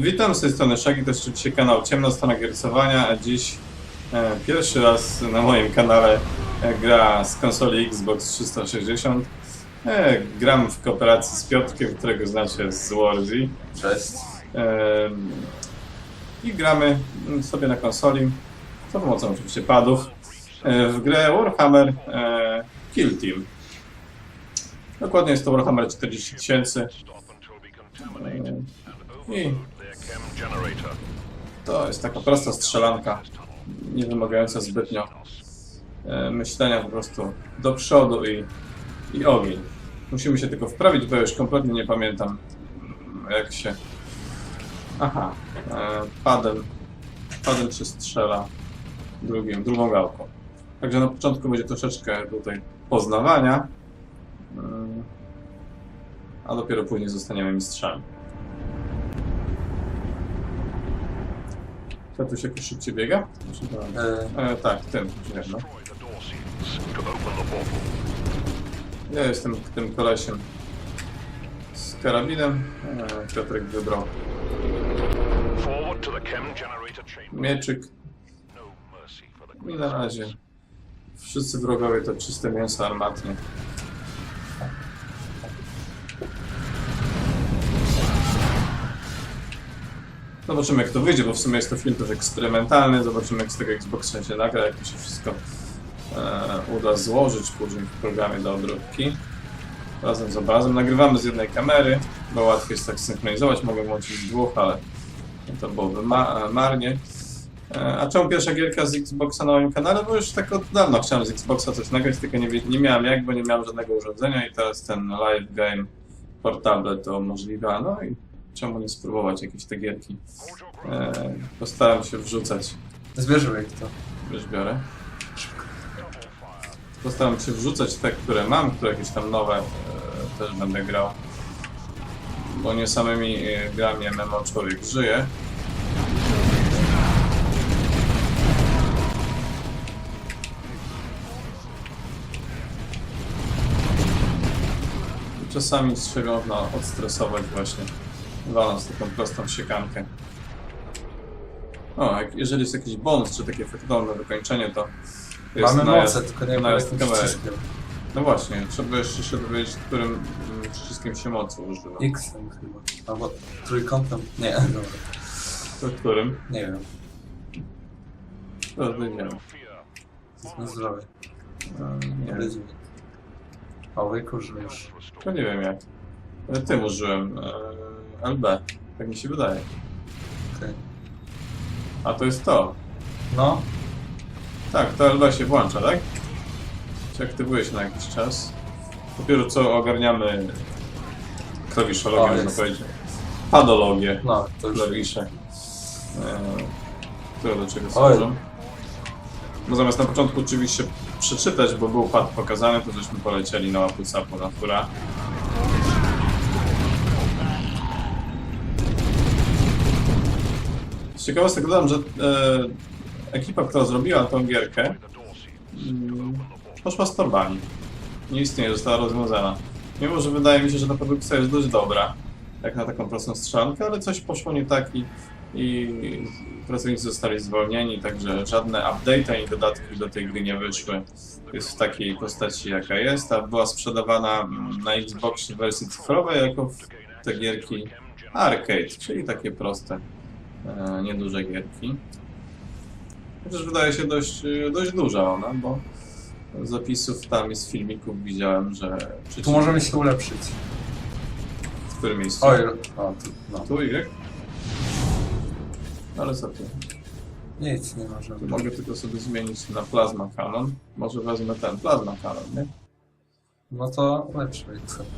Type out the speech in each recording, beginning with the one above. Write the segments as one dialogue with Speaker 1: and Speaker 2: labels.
Speaker 1: Witam z tej strony to jest oczywiście kanał Ciemna Strona Giersowania, a dziś e, pierwszy raz na moim kanale e, gra z konsoli Xbox 360. E, gram w kooperacji z Piotrkiem, którego znacie z Warzy.
Speaker 2: Cześć.
Speaker 1: E, I gramy sobie na konsoli, za pomocą oczywiście padów, e, w grę Warhammer e, Kill Team. Dokładnie jest to Warhammer 40 tysięcy. E, I To jest taka prosta strzelanka, nie wymagająca zbytnio e, myślenia po prostu do przodu i, i ogień. Musimy się tylko wprawić, bo już kompletnie nie pamiętam mm, jak się... Aha, padem, padem się strzela drugim, drugą gałką. Także na początku będzie troszeczkę tutaj poznawania, mm, a dopiero później zostaniemy mistrzami. Co tu się jakoś szybciej biega?
Speaker 2: E,
Speaker 1: E, tak, tym, no. Ja jestem tym kolesiem z karabinem. E, Piotrek wybrał mieczyk i na razie wszyscy wrogowie to czyste mięso armatnie. Zobaczymy jak to wyjdzie, bo w sumie jest to film też eksperymentalny. Zobaczymy jak z tego Xboxa się nagra, jak to się wszystko e, uda złożyć później w programie do obróbki. Razem z obrazem. Nagrywamy z jednej kamery, bo łatwiej jest tak synchronizować. Mogę włączyć z dwóch, ale to byłoby ma marnie. E, A czemu pierwsza gierka z Xboxa na moim kanale? Bo już tak od dawna chciałem z Xboxa coś nagrać, tylko nie, nie miałem jak, bo nie miałem żadnego urządzenia i teraz ten live game portable to umożliwia. No i czemu nie spróbować jakieś te gierki? E, postaram się wrzucać,
Speaker 2: zbierzmy ich to.
Speaker 1: już biorę. Postaram się wrzucać te, które mam, które jakieś tam nowe e, też będę grał. Bo nie samymi e, grami MMO człowiek żyje. Czasami się można odstresować właśnie, waląc taką prostą siekankę. O, jak, jeżeli jest jakiś bonus, czy takie efektowne wykończenie, to jest
Speaker 2: Mamy
Speaker 1: najazd-
Speaker 2: moce, tylko nie wiem
Speaker 1: najazd
Speaker 2: jakim
Speaker 1: kamery.
Speaker 2: przyciskiem.
Speaker 1: No właśnie, trzeba jeszcze się dowiedzieć, którym mm, przyciskiem się mocy używa.
Speaker 2: X chyba. Albo trójkątem. Nie, dobra.
Speaker 1: To którym?
Speaker 2: Nie wiem.
Speaker 1: To wyjdziemy.
Speaker 2: Na zdrowie.
Speaker 1: Nie
Speaker 2: Nie
Speaker 1: wiem.
Speaker 2: będzie. A łyku żyjesz.
Speaker 1: To nie wiem jak. E, Tym użyłem. E, LB. Tak mi się wydaje.
Speaker 2: Okej.
Speaker 1: A to jest to.
Speaker 2: No,
Speaker 1: Tak, to LB się włącza, tak? Czy aktywuje się na jakiś czas? Dopiero co ogarniamy klawiszologię, można powiedzieć. Padologię.
Speaker 2: no, to już.
Speaker 1: klawisze. E, które do czego służą. No zamiast na początku oczywiście przeczytać, bo był pad pokazany, to żeśmy polecieli na łapuca po natura. Z ciekawostek dodam, że e, ekipa, która zrobiła tą gierkę, mm, poszła z torbami. Nie istnieje, została rozwiązana. Mimo, że wydaje mi się, że ta produkcja jest dość dobra, jak na taką prostą strzelankę, ale coś poszło nie tak i, i pracownicy zostali zwolnieni, także żadne update ani dodatki do tej gry nie wyszły. Jest w takiej postaci, jaka jest, a była sprzedawana mm, na Xbox w wersji cyfrowej jako w te gierki arcade, czyli takie proste, nieduże gierki. Chociaż wydaje się dość, dość duża ona, bo z zapisów tam i z filmików widziałem, że
Speaker 2: Tu możemy się ulepszyć.
Speaker 1: w którym miejscu?
Speaker 2: Oj, o, tu, no.
Speaker 1: Tu Y? Ale co tu?
Speaker 2: Nic nie
Speaker 1: Tu
Speaker 2: możemy.
Speaker 1: mogę tylko sobie zmienić na Plasma Canon. Może wezmę ten Plasma Canon, nie?
Speaker 2: No to ulepszymy ich sobie.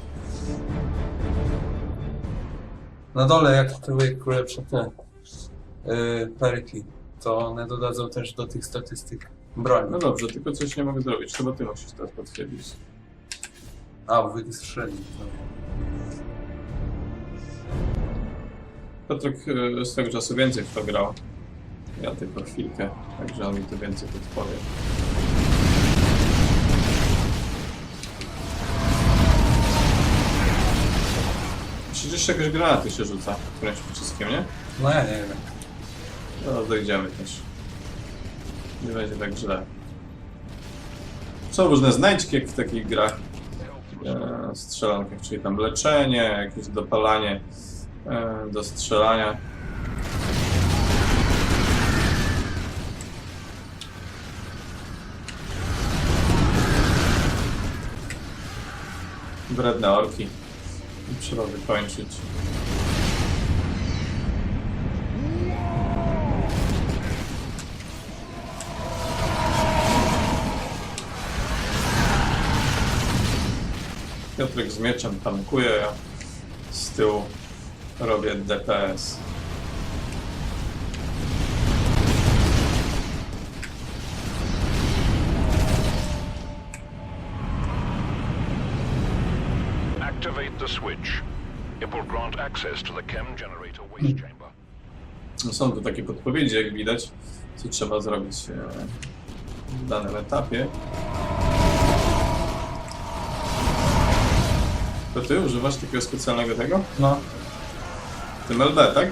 Speaker 2: Na dole, jak łyk ulepszy te yy, perki, to one dodadzą też do tych statystyk broni.
Speaker 1: No dobrze, tylko coś nie mogę zrobić. Chyba ty musisz teraz potwierdzić.
Speaker 2: A, wystrzeli.
Speaker 1: Piotrek e, swego czasu więcej w to grał. Ja tylko chwilkę, także on mi tu więcej podpowie. Przecież jakieś granaty się rzuca którymś przyciskiem, nie?
Speaker 2: No ja nie wiem.
Speaker 1: Zaraz dojdziemy też. Nie będzie tak źle. Są różne znajdźki jak w takich grach e, strzelankach, czyli tam leczenie, jakieś dopalanie e, do strzelania. Wredne orki. Trzeba wykończyć. Piotrek z mieczem tankuje, ja z tyłu robię DPS.
Speaker 3: Switch. It will grant access to the chem generator waste chamber.
Speaker 1: No Są tu takie podpowiedzi, jak widać, co trzeba zrobić e, w danym etapie. To ty używasz takiego specjalnego tego?
Speaker 2: No,
Speaker 1: Tym LB, tak?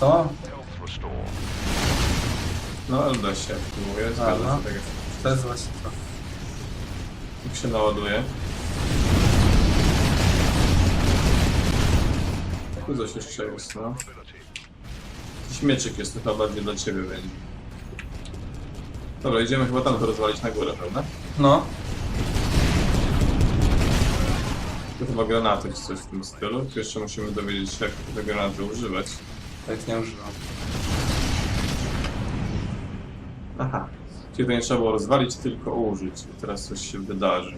Speaker 2: co?
Speaker 1: No LB się aktywuje, zgadza
Speaker 2: no.
Speaker 1: się tak
Speaker 2: To jest właśnie to.
Speaker 1: jak się naładuje. Tu coś jeszcze jest, no. Jakiś mieczyk jest, to chyba bardziej dla ciebie będzie. Dobra, idziemy chyba tam to rozwalić na górę, prawda?
Speaker 2: No,
Speaker 1: To chyba granaty czy coś w tym stylu. Tu jeszcze musimy dowiedzieć się, jak te granaty używać.
Speaker 2: tak nie używam.
Speaker 1: Aha. Czyli to nie trzeba było rozwalić, tylko użyć. I teraz coś się wydarzy.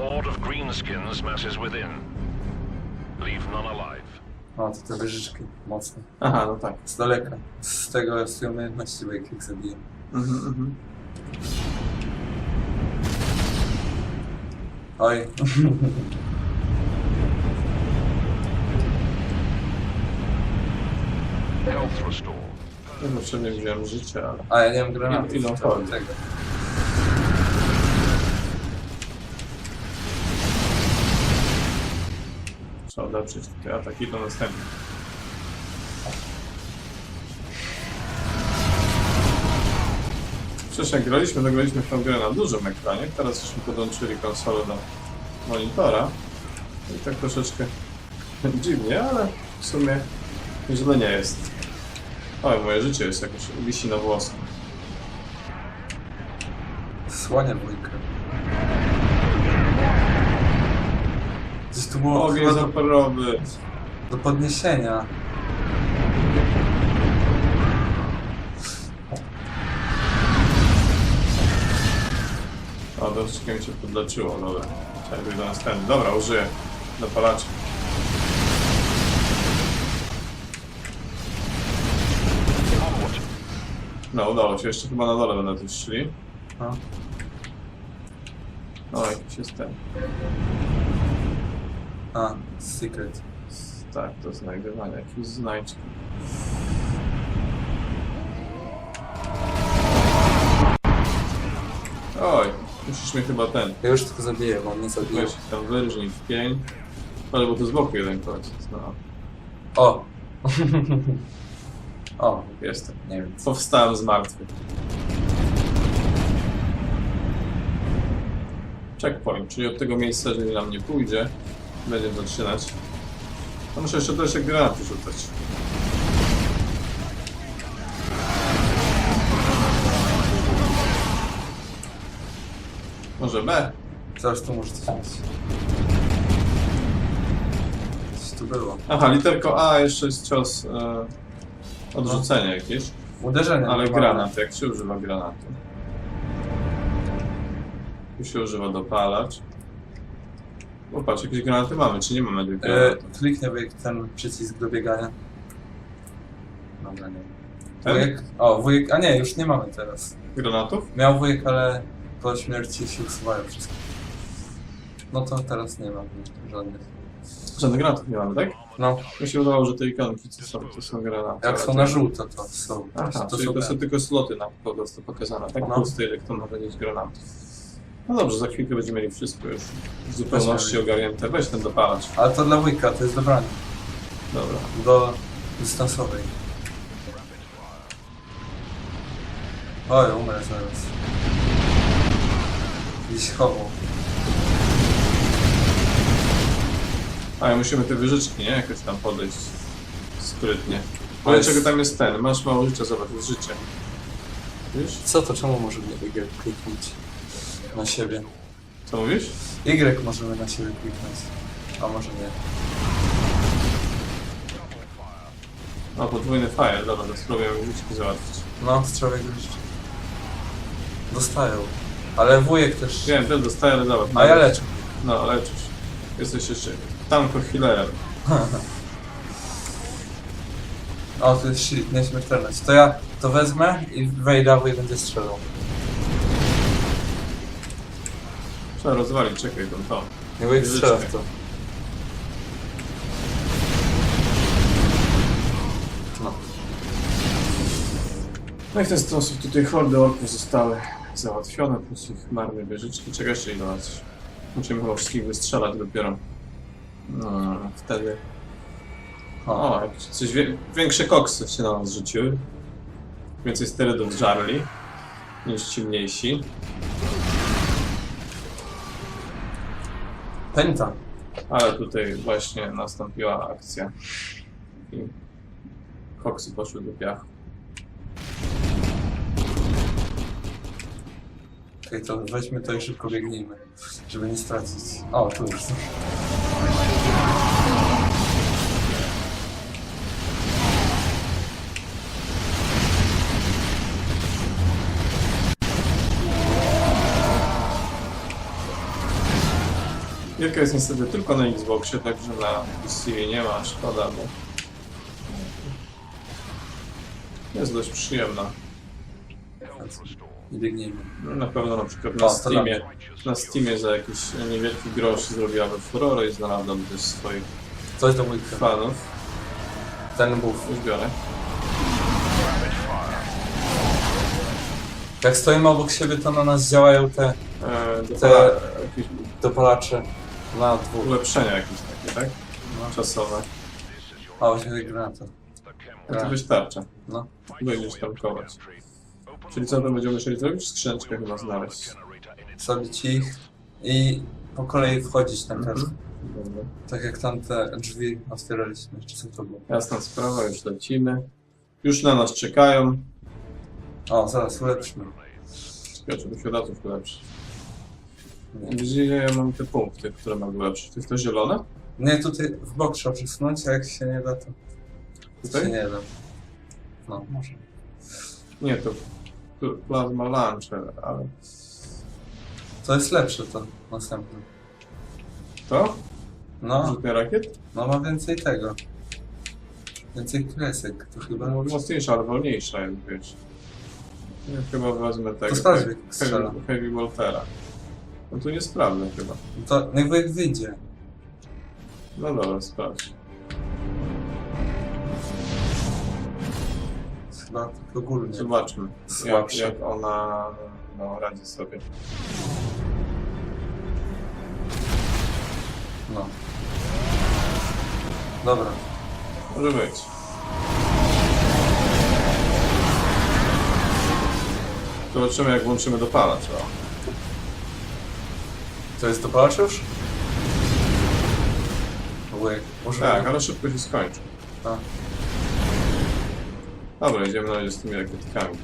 Speaker 3: Horde of greenskins masses within. Leave none alive.
Speaker 2: O, to te wieżyczki mocne.
Speaker 1: Aha, no tak.
Speaker 2: Z daleka. Z tego z tej umiejętności, bo jak ich zabiję.
Speaker 1: Mhm, mhm.
Speaker 2: Oj.
Speaker 3: Health restore.
Speaker 1: Ja potrzebnie wziąłem życie, ale...
Speaker 2: A ja nie mam granatu. Trzeba
Speaker 1: chodzi.
Speaker 2: tego.
Speaker 1: Trzeba odeprzeć te ataki do następnych. Przecież jak graliśmy, to graliśmy w tę grę na dużym ekranie. Teraz żeśmy podłączyli konsolę do monitora. I tak troszeczkę dziwnie, ale w sumie źle nie jest. O, moje życie jest jakoś wisi na włosku.
Speaker 2: Słania dwójkę. Gdzieś tu było
Speaker 1: Ogień
Speaker 2: chyba do,
Speaker 1: zaporowy.
Speaker 2: do podniesienia.
Speaker 1: O, troszeczkę mi się podleczyło, dobra. Trzeba być do następny. Dobra, użyję dopalacza.
Speaker 3: Onward.
Speaker 1: No, udało się. Jeszcze chyba na dole będę tu szli.
Speaker 2: No.
Speaker 1: O, jakiś jest ten.
Speaker 2: A, secret.
Speaker 1: Tak, do znajdywania. Jakiś znajdźki. Oj, musisz mnie chyba ten.
Speaker 2: Ja już tylko zabiję, bo on nie zabiję.
Speaker 1: Weź tam wyrżnij w pień. Ale bo tu z boku jeden jest. No,
Speaker 2: O! o,
Speaker 1: jestem.
Speaker 2: nie wiem.
Speaker 1: Powstałem z martwych. Checkpoint, czyli od tego miejsca, jeżeli nam nie pójdzie, będziemy zaczynać. To muszę jeszcze troszkę granaty rzucać. Może B?
Speaker 2: Zaraz tu może coś. Coś tu było.
Speaker 1: Aha, literko A jeszcze jest cios e, odrzucenia jakieś.
Speaker 2: Uderzenie.
Speaker 1: Ale
Speaker 2: normalne.
Speaker 1: granat, jak się używa granatu? Tu się używa dopalacz. O patrz, jakieś granaty mamy, czy nie mamy tych
Speaker 2: E,
Speaker 1: granatów?
Speaker 2: kliknę wujek ten przycisk do biegania. Dobra, nie.
Speaker 1: Ten?
Speaker 2: Wujek, o wujek, a nie, już nie mamy teraz.
Speaker 1: Granatów?
Speaker 2: Miał wujek, ale po śmierci się usuwają wszystko. No to teraz nie mam żadnych.
Speaker 1: Żadnych granatów nie mamy, tak?
Speaker 2: No,
Speaker 1: Mi się wydawało, że te ikonki to są, to są granaty.
Speaker 2: jak są
Speaker 1: to-
Speaker 2: na żółto, to są.
Speaker 1: Aha,
Speaker 2: to
Speaker 1: czyli
Speaker 2: są
Speaker 1: to są tylko sloty na po prostu pokazane, tak?
Speaker 2: No.
Speaker 1: Ile kto może mieć granatów. No dobrze, za chwilkę będziemy mieli wszystko już w zupełności ogarnięte. Weź ten dopalacz.
Speaker 2: Ale to dla łyka, to jest do broni.
Speaker 1: Dobra.
Speaker 2: Do dystansowej. Oj, umrę zaraz. Gdzieś chował.
Speaker 1: A, i musimy te wyżyczki, nie? Jakoś tam podejść sprytnie. Ale
Speaker 2: jest-
Speaker 1: czego tam jest ten? Masz mało życia, zobacz, jest życie. Wiesz?
Speaker 2: Co to? Czemu możemy Y kliknąć na siebie?
Speaker 1: Co mówisz?
Speaker 2: Y możemy na siebie kliknąć. A może nie.
Speaker 1: O, podwójny fire, dobra, to spróbuję wyżyczki załatwić.
Speaker 2: No, strzałek już. Dostają. Ale wujek też.
Speaker 1: Wiem, też dostaję, ale dobra.
Speaker 2: A ja leczę.
Speaker 1: No, leczysz. Jesteś jeszcze tanko healerem.
Speaker 2: O, to jest shield, nieśmiertelność. To ja to wezmę i wejdę, a wuj będzie strzelał.
Speaker 1: Trzeba rozwalić, czekaj, tam to.
Speaker 2: I wujek
Speaker 1: Wieżyczkę.
Speaker 2: strzela w to. No.
Speaker 1: No i w ten sposób tutaj hordy orków zostały załatwione, plus ich marne wieżyczki. Czego jeszcze ile raz? Musimy chyba wszystkich wystrzelać dopiero. No, wtedy.
Speaker 2: O,
Speaker 1: O, jakieś coś wie, większe koksy się na nas rzuciły. Więcej sterydów żarli niż ci mniejsi.
Speaker 2: Pęta.
Speaker 1: Ale tutaj właśnie nastąpiła akcja. I koksy poszły do piachu.
Speaker 2: Okej, to weźmy to i szybko biegnijmy, żeby nie stracić. O, tu już. są.
Speaker 1: Wielka jest niestety tylko na Xboxie, także na PC nie ma, szkoda, bo jest dość przyjemna.
Speaker 2: I biegnijmy.
Speaker 1: No, Na pewno na przykład na
Speaker 2: to
Speaker 1: Steamie, na Steamie za jakiś niewielki grosz zrobiłaby furorę i znalazłam też swoich
Speaker 2: Coś do wujka.
Speaker 1: fanów.
Speaker 2: Ten buff.
Speaker 1: Już biorę.
Speaker 2: Jak stoimy obok siebie, to na nas działają te
Speaker 1: E, do
Speaker 2: Te-
Speaker 1: jakieś
Speaker 2: dopalacze na dwóch.
Speaker 1: ulepszenia jakieś takie, tak?
Speaker 2: No.
Speaker 1: Czasowe.
Speaker 2: A, właśnie granata.
Speaker 1: No to
Speaker 2: Tak.
Speaker 1: wystarcza.
Speaker 2: No.
Speaker 1: Będziesz tankować. Czyli co to będziemy musieli zrobić? Skrzyneczkę chyba znaleźć.
Speaker 2: Zabić ich i po kolei wchodzić na każdy.
Speaker 1: Mhm. Dobra.
Speaker 2: Tak jak tamte drzwi otwieraliśmy, czy co to było?
Speaker 1: Jasna sprawa, już lecimy. Już na nas czekają.
Speaker 2: O, zaraz ulepszymy.
Speaker 1: Czekaj, żeby się razów ulepszyć. Gdzie ja mam te punkty, które mam ulepszyć? To jest to zielone?
Speaker 2: nie, tutaj w bok trzeba przesunąć, a jak się nie da, to
Speaker 1: Tutaj?
Speaker 2: się nie da. No, może.
Speaker 1: Nie, to pl- plasma launcher, ale
Speaker 2: To jest lepsze to, następne.
Speaker 1: to?
Speaker 2: No,
Speaker 1: Rzutnia rakiet?
Speaker 2: no ma więcej tego. Więcej kresek, to chyba...
Speaker 1: No, mocniejsza, ale wolniejsza jest, wiesz. Ja chyba wezmę tego.
Speaker 2: sprawdź, jak strzela.
Speaker 1: heavy, heavy. No tu nie sprawdzę chyba.
Speaker 2: To niech wyjdzie.
Speaker 1: No dobra, sprawdź.
Speaker 2: Chyba tak ogólnie.
Speaker 1: Zobaczmy, jak,
Speaker 2: Słabsze.
Speaker 1: jak ona no, radzi sobie.
Speaker 2: No. Dobra.
Speaker 1: Może być. Zobaczymy, jak włączymy dopalacz. O.
Speaker 2: To jest dopalacz już? Może...
Speaker 1: Tak, ale szybko się skończy.
Speaker 2: A.
Speaker 1: Dobra, idziemy na razie z tymi rakietkami.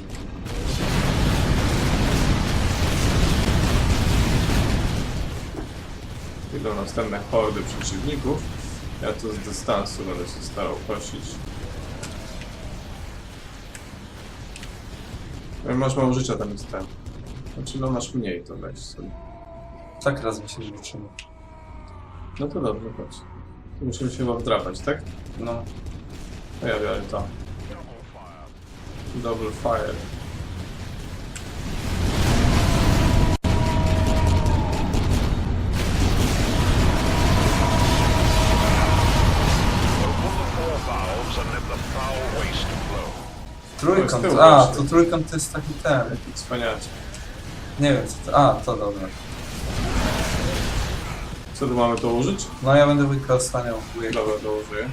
Speaker 1: Idą następne hordy przeciwników. Ja tu z dystansu będę się starał prosić. Jak Masz mało życia, tam jest ten. Znaczy, no masz mniej, to weź sobie.
Speaker 2: Tak raz mi się wytrzyma.
Speaker 1: No to dobrze, chodź. Tu musimy się chyba wdrapać, tak?
Speaker 2: No.
Speaker 1: Ja biorę to. Double fire.
Speaker 2: Trójkąt. A, to trójkąt to jest taki ten.
Speaker 1: Jaki cwaniacie.
Speaker 2: Nie wiem co to. A, to dobra.
Speaker 1: Co tu mamy to użyć?
Speaker 2: No ja będę wujka osłaniał. Wujek
Speaker 1: Dobra, to użyję.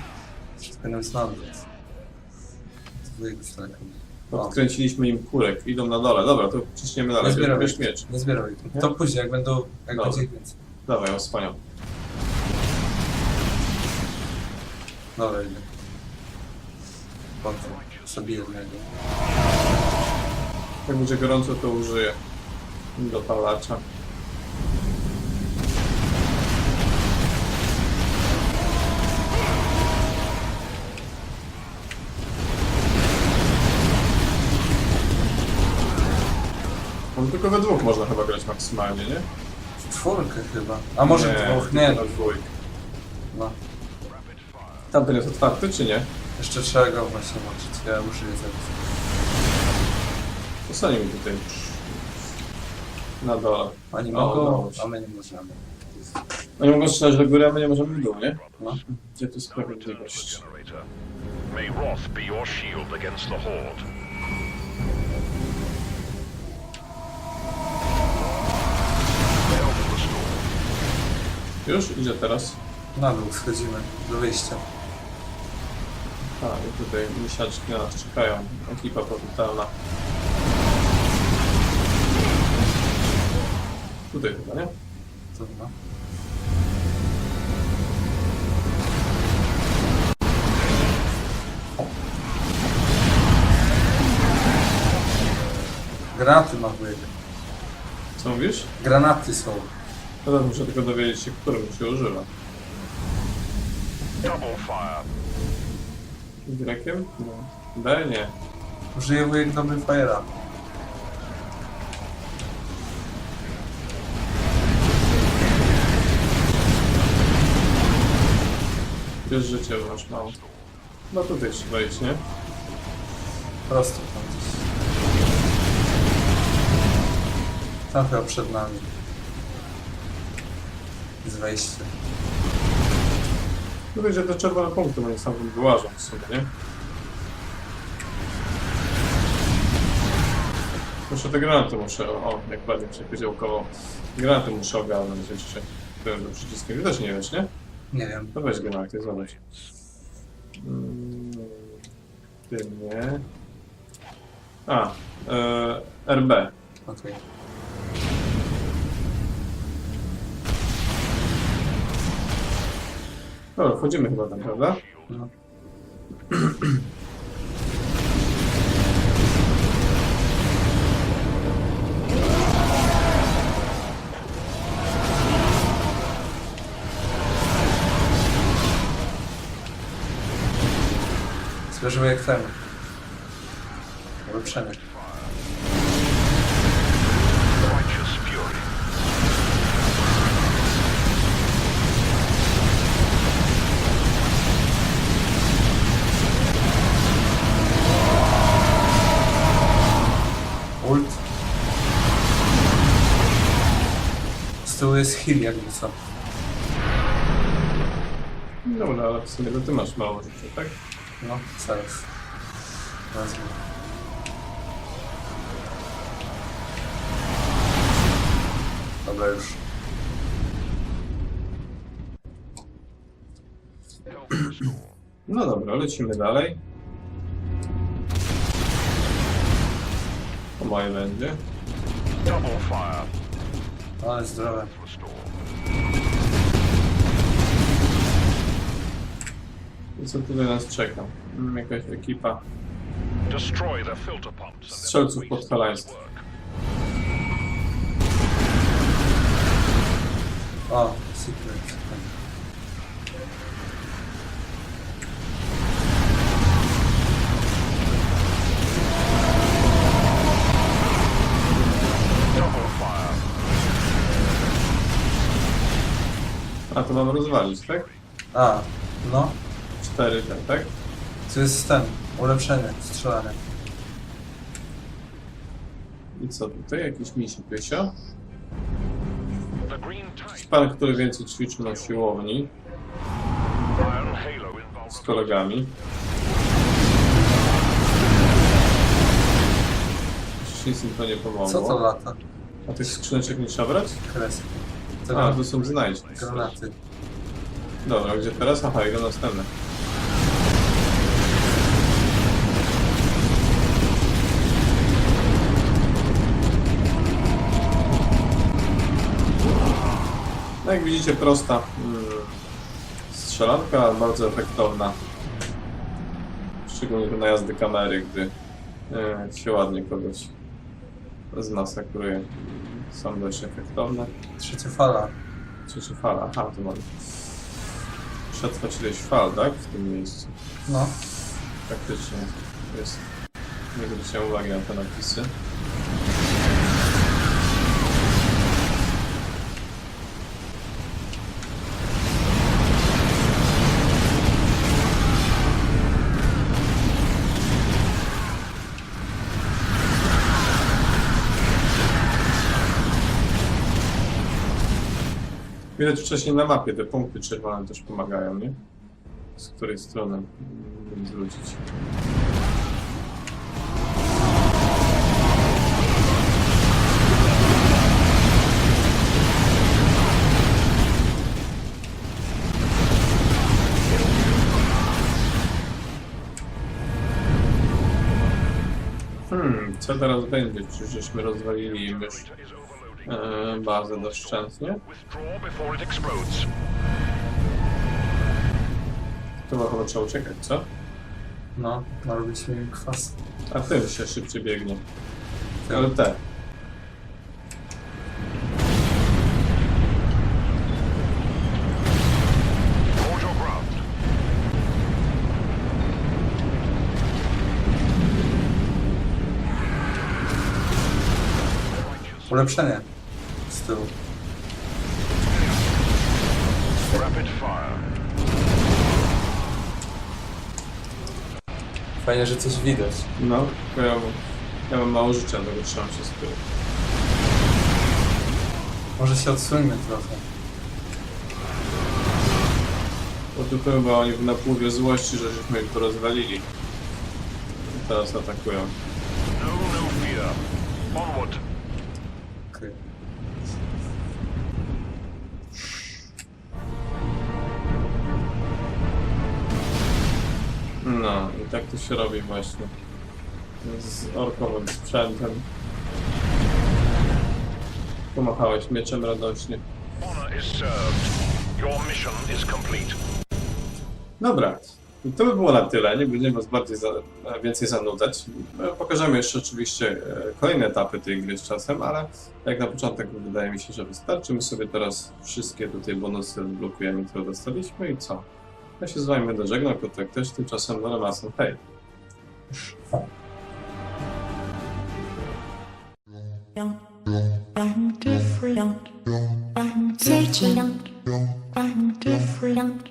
Speaker 2: nie znam, więc... Wujek już tak. O.
Speaker 1: Odkręciliśmy im kurek, idą na dole. Dobra, to ciśniemy
Speaker 2: Nie
Speaker 1: dalej.
Speaker 2: zbieraj.
Speaker 1: Bierz miecz.
Speaker 2: Nie zbieraj.
Speaker 1: Nie?
Speaker 2: To później, jak będą, jak
Speaker 1: Dobra.
Speaker 2: będzie ich więcej.
Speaker 1: Dawaj, osłaniam.
Speaker 2: Dobra, idę. Potem sobie jednego.
Speaker 1: Jak będzie gorąco, to użyję dopalacza. No tylko we dwóch można chyba grać maksymalnie, nie?
Speaker 2: W czwórkę chyba. A może dwóch, nie.
Speaker 1: Na dwójkę.
Speaker 2: No.
Speaker 1: Tamten jest otwarty, czy nie?
Speaker 2: Jeszcze trzeba go właśnie łączyć. Ja muszę je zabić.
Speaker 1: Zostanie mi tutaj. Na dole.
Speaker 2: Oni
Speaker 1: O,
Speaker 2: mogą,
Speaker 1: się.
Speaker 2: a my nie możemy.
Speaker 1: Oni mogą strzelać do góry, a my nie możemy w dół, nie?
Speaker 2: No.
Speaker 1: Gdzie tu sprawiedliwość?
Speaker 3: Generator. May Roth be your shield against the Horde.
Speaker 1: Już? Idzie teraz?
Speaker 2: Na dół schodzimy do wyjścia.
Speaker 1: A, i tutaj misiaczki na nas czekają. Ekipa powitalna. Tutaj chyba, nie?
Speaker 2: To. Granaty ma wujek.
Speaker 1: Co mówisz?
Speaker 2: Granaty są.
Speaker 1: Teraz muszę tylko dowiedzieć się, którym się używa.
Speaker 3: Double fire.
Speaker 1: Y? No. D? Nie.
Speaker 2: Użyje wujek dobry fajera.
Speaker 1: Wiesz życie masz mało. No tutaj trzeba iść, nie?
Speaker 2: Prosto tam gdzieś. Tam chyba przed nami. Z wejściem.
Speaker 1: No będzie te czerwone punkty, bo nie sam wyłażą w sumie, nie? Muszę te granaty muszę, o, jak ładnie przepodziałkował. Granaty muszę ogarnąć jeszcze. Którym przyciskiem widać nie wiesz, nie?
Speaker 2: Nie wiem.
Speaker 1: No weź granaty, zobacz. Mm, Ty nie. A, e, RB.
Speaker 2: Okej.
Speaker 1: Dobra, wchodzimy chyba tam, prawda?
Speaker 2: No. Zwierzymy jak ten. Ulepszenie. Jest heal jakby co.
Speaker 1: Dobra, ale w sumie to ty masz mało życia, tak?
Speaker 2: No, zaraz. Wezmę. Dobra już.
Speaker 1: No dobra, lecimy dalej. To moje będzie.
Speaker 3: Double fire.
Speaker 2: Ale zdrowe.
Speaker 1: I co tutaj nas czeka? Mm, Jakaś ekipa
Speaker 3: Destroy the filter pumps and
Speaker 1: strzelców
Speaker 3: increase
Speaker 1: podhalańskich.
Speaker 3: work.
Speaker 2: O, secret.
Speaker 1: A to mam rozwalić, tak?
Speaker 2: A, no.
Speaker 1: Cztery ten, tak?
Speaker 2: To jest ten. Ulepszenie. Strzelanie.
Speaker 1: I co tutaj? Jakiś misi pysio?
Speaker 3: Tide.
Speaker 1: Pan, który więcej ćwiczył na siłowni z kolegami. Przecież nic im to nie pomogło.
Speaker 2: Co to lata?
Speaker 1: A tych skrzyneczek nie trzeba brać?
Speaker 2: Kres.
Speaker 1: A, tu są znajdźki.
Speaker 2: granaty.
Speaker 1: Dobra, gdzie teraz? Aha, idę następny. No jak widzicie, prosta mm, strzelanka, bardzo efektowna. Szczególnie te najazdy kamery, gdy e, się ładnie kogoś zmasakruje. Są dość efektowne.
Speaker 2: Trzecia fala.
Speaker 1: Trzecia fala, aha, to mam przetrwać ileś fal, tak? W tym miejscu.
Speaker 2: No.
Speaker 1: Faktycznie jest. Nie zwróciłem uwagi na te napisy. Widać wcześniej na mapie, te punkty czerwone też pomagają, nie? Z której strony zwrócić. Hmm, co teraz będzie? Przecieżśmy rozwalili im. E, bazę doszczętnie. To chyba trzeba uciekać, co?
Speaker 2: No, narobiliśmy im kwas.
Speaker 1: A tym się szybciej biegnie. Ale te.
Speaker 2: Ulepszenie. Z tyłu.
Speaker 3: Rapid fire.
Speaker 2: Fajnie, że coś widać.
Speaker 1: No, bo ja, mam- ja mam mało życia, dlatego trzymam się z tyłu.
Speaker 2: Może się odsuńmy trochę.
Speaker 1: Bo tu chyba oni na półwie złości, że żeśmy ich porozwalili. I teraz atakują.
Speaker 3: No, no fear. Onward.
Speaker 1: No, i tak to się robi właśnie. Z orkowym sprzętem. Pomachałeś mieczem radośnie. Dobra, i to by było na tyle. Nie będziemy was bardziej za, więcej zanudzać. E, Pokażemy jeszcze oczywiście e, kolejne etapy tej gry z czasem, ale jak na początek wydaje mi się, że wystarczy. My sobie teraz wszystkie tutaj bonusy blokujemy, które dostaliśmy i co? Ja się z wami będę żegnał, Kotek też, tymczasem no remasem, hej!
Speaker 4: I'm different. I'm different. I'm different.